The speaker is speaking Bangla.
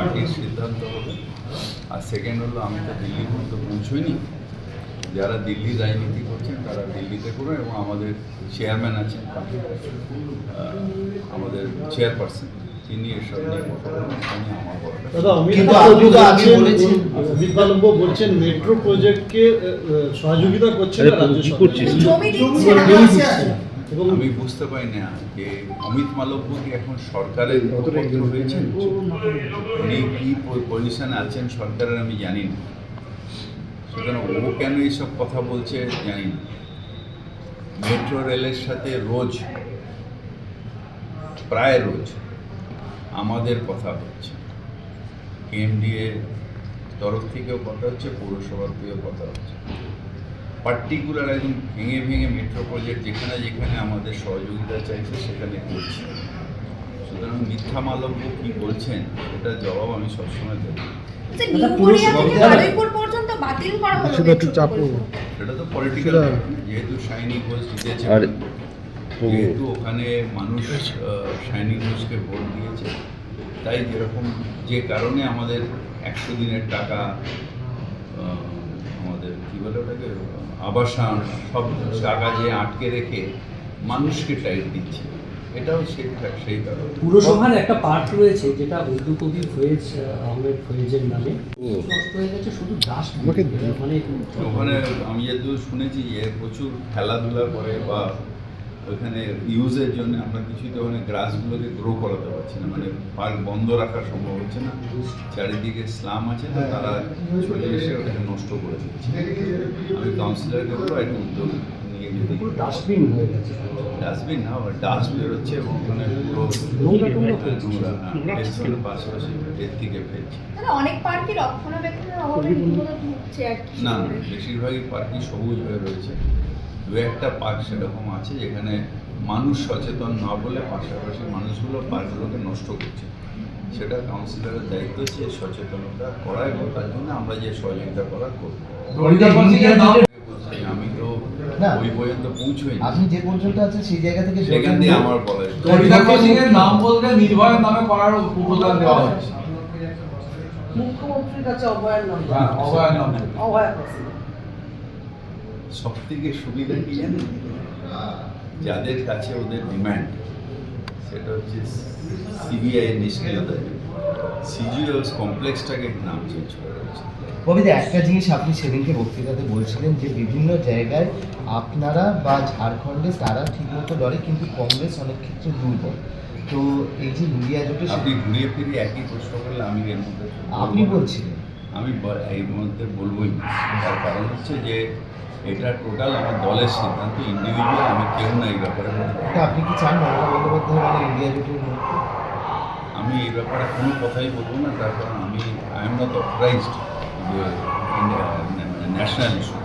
পার্টির সিদ্ধান্ত হবে। আর সেকেন্ড হলো আমি তো দিল্লি পর্যন্ত পৌঁছইনি। যারা দিল্লি রাজনীতি করছেন তারা দিল্লিতে করুন এবং আমাদের চেয়ারম্যান আছেন আমাদের চেয়ারপারসন তিনি এসব নিয়ে কথা আমার আগে বলছেন- মেট্রো প্রজেক্টকে সহযোগিতা করছে আমি বুঝতে পারি না যে অমিত মালব্য কি এখন সরকারের হয়েছেন উনি কি পজিশনে আছেন সরকারের আমি জানি না। সুতরাং ও কেন এইসব কথা বলছে জানি না। মেট্রো রেলের সাথে রোজ প্রায় রোজ আমাদের কথা হচ্ছে। কেএমডিএ তরফ থেকেও কথা হচ্ছে পৌরসভার থেকেও কথা হচ্ছে। পার্টিকুলার একদম ভেঙে ভেঙে মেট্রো প্রজেক্ট যেখানে যেখানে আমাদের সহযোগিতা চাইছে সেখানে করছে। সুতরাং মিথ্যা মালব্য কী বলছেন ওটার জবাব আমি সবসময় দেবো। আচ্ছা, সেটা তো পলিটিক্যাল যেহেতু শাইনি ঘোষ জিতেছে। যেহেতু ওখানে মানুষ শাইনি ঘোষকে ভোট দিয়েছে তাই যেরকম যে কারণে আমাদের একশো দিনের টাকা বলে ওটাকে আবাসন সব জায়গা যে আটকে রেখে মানুষকে টাইট দিচ্ছে। এটাও সেই সেই কারণ। পুরসভার একটা পার্ট রয়েছে যেটা উর্দু কবি ফয়েজ আহমেদ ফয়েজের নামে। নষ্ট হয়ে গেছে শুধু ডাস্ট আমাকে মানে ওখানে আমি যেহেতু শুনেছি যে প্রচুর খেলাধুলা করে বা ওখানে ইউজের জন্য আমরা কিছুই তো ওখানে গ্রাসগুলোকে গ্রো করাতে পারছি না। মানে পার্ক বন্ধ রাখা সম্ভব হচ্ছে না। চারিদিকে স্লাম আছে তো তারা চলে এসে ওটাকে নষ্ট করে দিচ্ছে। আমি কাউন্সিলরকে বলব একটা উদ্যোগ নিয়ে যদি ডাস্টবিন হয়ে গেছে। ডাস্টবিন না ডাস্ট বেরোচ্ছে এবং ওখানে পুরো নোংরা টোংরা নোংরা হ্যাঁ, পাশাপাশি এর থেকে ফেলছে। অনেক পার্কই রক্ষণাবেক্ষণের অভাবে রীতিমতো ঢুকছে আর কি। না না বেশিরভাগই পার্কই সবুজ হয়ে রয়েছে। দু একটা পার্ক সেরকম আছে যেখানে মানুষ সচেতন না বলে পাশাপাশি মানুষগুলো পার্কগুলোকে নষ্ট করছে সেটা কাউন্সিলরের দায়িত্ব হচ্ছে এই সচেতনতা করা এবং তার জন্য আমরা যে সহযোগিতা করা করব আমি তো। ওই পর্যন্ত পৌঁছই আপনি যে পর্যন্ত আছেন সেই জায়গা থেকে সেখান দিয়ে আমার এর নাম বলতে নির্ভয়ের নামে করার উপদান দেওয়া হচ্ছে মুখ্যমন্ত্রীর কাছে অভয়ের নাম হ্যাঁ, অভয়ের নাম। অভয় আছে। সব থেকে সুবিধা কি জানেন? যাদের কাছে ওদের ডিমান্ড সেটা হচ্ছে সিবিআই নিষ্ক্রিয়তা সিজিও কমপ্লেক্সটাকে নাম চেঞ্জ করে কবিতা একটা জিনিস আপনি সেদিনকে বক্তৃতাতে বলছিলেন যে বিভিন্ন জায়গায় আপনারা বা ঝাড়খণ্ডে তারা ঠিকমতো লড়ে কিন্তু কংগ্রেস অনেক ক্ষেত্রে দুর্বল। তো এই যে ইন্ডিয়া জোটে আপনি ঘুরিয়ে ফিরিয়ে একই প্রশ্ন করলে আমি এর মধ্যে আপনি বলছিলেন। আমি এই মধ্যে বলবই না। তার কারণ হচ্ছে যে এটা টোটাল আমার দলের সিদ্ধান্ত ইন্ডিভিজুয়াল আমি কেউ না এই ব্যাপারে এটা আপনি কি চান মমতা মানে ইন্ডিয়া আমি এই ব্যাপারে কোনো কথাই বলব না তার কারণ আমি আই এম নট অথরাইজড যে ন্যাশনাল ইস্যু